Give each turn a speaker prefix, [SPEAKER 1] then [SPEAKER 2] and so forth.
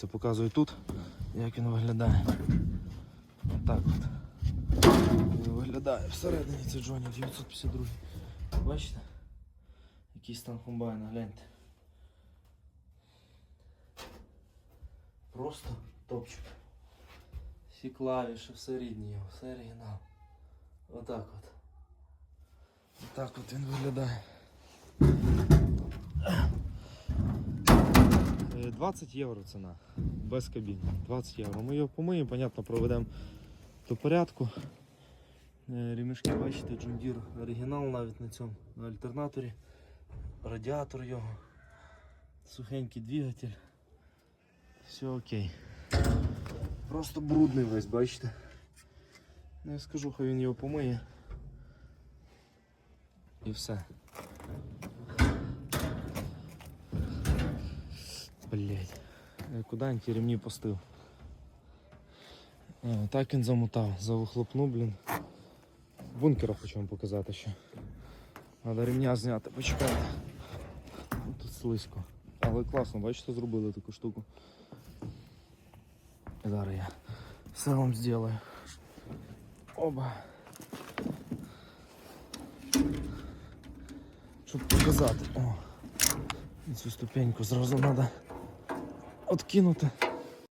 [SPEAKER 1] Дивіться, показую тут, як він виглядає. Отак от. Він виглядає всередині це Джоні 952. Бачите? Який стан комбайна, гляньте. Просто топчик. Всі клавіші, все рідні його, все оригінал. Отак от. Отак от він виглядає. 20 євро ціна. Без кабіни. 20 євро. Ми його помиємо, понятно, проведемо до порядку. Е, Ремішки, бачите, Deere оригінал навіть на цьому на альтернаторі. Радіатор його. Сухенький двигатель. Все окей. Просто брудний весь, бачите. Ну, я скажу, хай він його помиє. І все. Блять. Куди він ті ремні постив? А, так він замотав, завихлопнув, блін. Бункера хочу вам показати ще. Треба ремня зняти, почекайте. Ну, Тут слизько. Але класно, бачите, зробили таку штуку. Зараз я все вам зроблю. Оба. Щоб показати. О. Цю ступеньку зразу треба откинути.